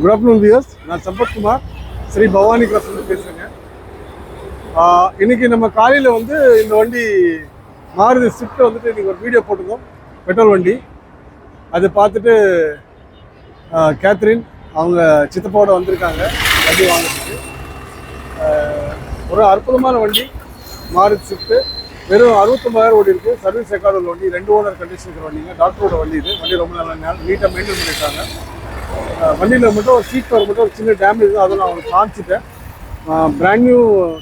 Good afternoon wears நான் சம்பத்குமார் ஸ்ரீ பவானி கிராஸ்லேருந்து பேசுகிறேங்க இன்றைக்கி இன்னைக்கு நம்ம காலையில் வந்து இந்த வண்டி மாறுதி. ஸ்விஃப்ட் வந்துட்டு இன்றைக்கி ஒரு வீடியோ போட்டிருந்தோம் பெட்ரோல் வண்டி. அதை பார்த்துட்டு கேத்ரின் அவங்க சித்தப்பாவோட வந்திருக்காங்க. வண்டி வாங்கிட்டு ஒரு அற்புதமான வண்டி. மாறுதி ஸ்விஃப்ட்டு வெறும் அறுபத்தொம்பதாயிரம் ஓடி இருக்குது சர்வீஸ் ரெக்கார்டு உள்ள வண்டி. ரெண்டு ஓனர் கண்டிஷன் இருக்கிற வண்டிங்க. டாக்டரோட வண்டி இது. வண்டி ரொம்ப நல்லா நீட்டாக மெயின்டைன் பண்ணியிருக்காங்க. வண்டியில் மட்டும் ஒரு சீட் கவர் மட்டும் ஒரு சின்ன டேமேஜ் அதை நான் அவங்களுக்கு காமிச்சிட்டேன். பிராண்ட் நியூ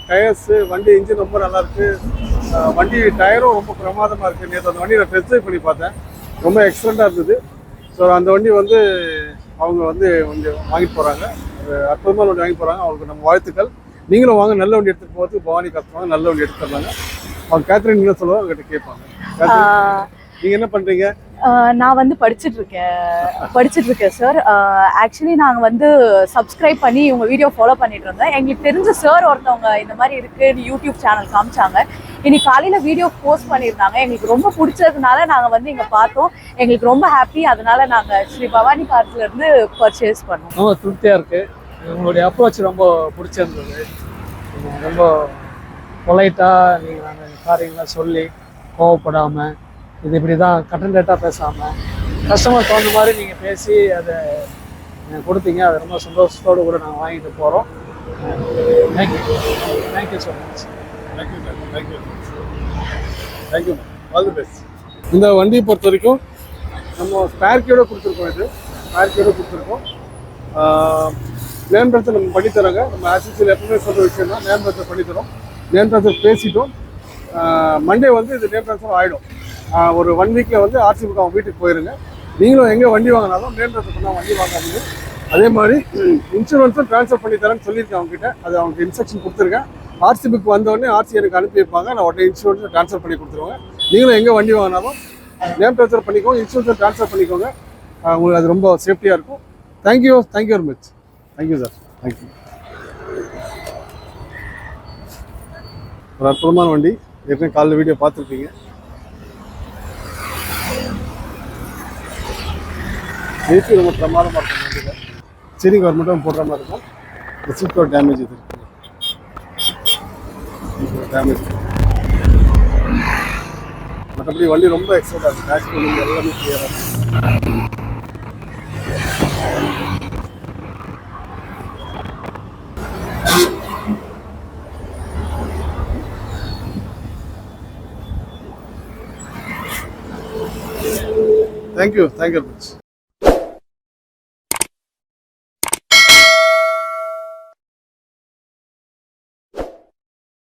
டயர்ஸு வண்டி இன்ஜின் ரொம்ப நல்லா இருக்கு. ஆஹ் வண்டி டயரும் ரொம்ப பிரமாதமாக இருக்குது நேற்று அந்த வண்டியை நான் டெஸ்ட் ட்ரைவ் பண்ணி பார்த்தேன். ரொம்ப எக்ஸலண்ட்டாக இருந்தது. ஸோ அந்த வண்டி வந்து அவங்க வந்து கொஞ்சம் வாங்கிட்டு போகிறாங்க ஒரு அற்புதமான வண்டி வாங்கி போகிறாங்க அவங்களுக்கு நம்ம வாழ்த்துக்கள். நீங்களும் வாங்க. நல்ல வண்டி எடுத்துகிட்டு போகிறதுக்கு பவானி கற்றுவாங்க நல்ல வண்டி எடுத்து தரலாங்க அவங்க கேத்ரின் என்ன சொல்லுவாங்க அவங்ககிட்ட கேட்பாங்க. கேத்ரின், நீங்க என்ன பண்றீங்க? ஆஹ் நான் வந்து படிச்சுட்டு இருக்கேன் படிச்சுட்டு இருக்கேன் சார் ஆக்சுவலி நாங்கள் வந்து சப்ஸ்கிரைப் பண்ணி உங்க வீடியோ ஃபாலோ பண்ணிட்டு இருந்தோம். எங்களுக்கு தெரிஞ்ச சார் ஒருத்தவங்க இந்த மாதிரி இருக்குன்னு யூடியூப் சேனல் காமிச்சாங்க. இன்னைக்கு காலையில வீடியோ போஸ்ட் பண்ணியிருந்தாங்க. எங்களுக்கு ரொம்ப பிடிச்சதுனால நாங்கள் வந்து இங்கே பார்த்தோம். எங்களுக்கு ரொம்ப ஹாப்பி அதனால நாங்கள் ஸ்ரீ பவானி கார்ஸ்ல இருந்து பர்ச்சேஸ் பண்ணோம். ரொம்ப திருப்தியாக இருக்குது உங்களுடைய அப்ரோச் ரொம்ப பிடிச்சிருந்தது. ரொம்ப பொலைட்டாக நீங்கள் நாங்கள் காரியங்களை சொல்லி கோவப்படாமல் இது இப்படி தான் கட்டன் ரேட்டாக பேசாமல் கஸ்டமர் தகுந்த மாதிரி நீங்கள் பேசி அதை எனக்கு கொடுத்தீங்க. அது ரொம்ப சந்தோஷத்தோடு கூட நாங்கள் வாங்கிட்டு போகிறோம் thank you thank you so much thank you thank you thank you all the best இந்த வண்டியை பொறுத்த வரைக்கும் நம்ம ஸ்பேர்கியோட கொடுத்துருக்கோம் இது. ஸ்பேர்கியோட கொடுத்துருக்கோம். நேம் ட்ரான்ஸ்ஃபர் நம்ம பண்ணி தரோங்க நம்ம ஆசிசியில் எப்பவுமே சொல்கிற விஷயம் தான் நேம் ட்ரான்ஸ்ஃபர் பண்ணி தரோம் நேம் ட்ரான்ஸ்ஃபர் பேசிட்டோம் மண்டே வந்து இது நேம் ட்ரான்ஸ்ஃபர் ஆகிடும் ஒரு ஒன் வீக்கில் வந்து ஆர்சி புக் அவங்க வீட்டுக்கு போயிருங்க. நீங்களும் எங்கே வண்டி வாங்கினாலும் நேம் ட்ரான்ஸ்ஃபர் பண்ணால் வண்டி வாங்காதீங்க. அதே மாதிரி இன்சூரன்ஸும் ட்ரான்ஸ்ஃபர் பண்ணி தரேன்னு சொல்லியிருக்கேன் அவங்ககிட்ட. அது அவங்களுக்கு இன்ஸ்ட்ரக்ஷன் கொடுத்துருக்கேன். ஆர்சி புக் வந்தோடனே ஆர்சி எனக்கு அனுப்பி வைப்பாங்க. நான் உடனே இன்சூரன்ஸை ட்ரான்ஸ்ஃபர் பண்ணி கொடுத்துருவாங்க நீங்களும் எங்கே வண்டி வாங்கினாலும் நேம் ட்ரான்ஸ்ஃபர் பண்ணிக்கோங்க இன்சூரன்ஸை ட்ரான்ஸ்ஃபர் பண்ணிக்கோங்க. உங்களுக்கு அது ரொம்ப சேஃப்டியாக இருக்கும். Thank you thank you very much thank you sir thank you ஒரு அற்புதமான வண்டி. ஏற்கனவே காலையில் வீடியோ பார்த்துருப்பீங்க. நேற்று ரொம்ப பிரமாதமாக இருக்கும் வண்டியில் சரி கவர்மெண்ட்டும் போடுற மாதிரி இருக்கும். இந்த டேமேஜ் இது டேமேஜ் மற்றபடி வண்டி ரொம்ப எக்ஸைட்டாக இருக்குது டேஷ் பண்ணி எல்லாமே கிளியராக இருக்கும் தேங்க்யூ தேங்க்யூ வெரி மச்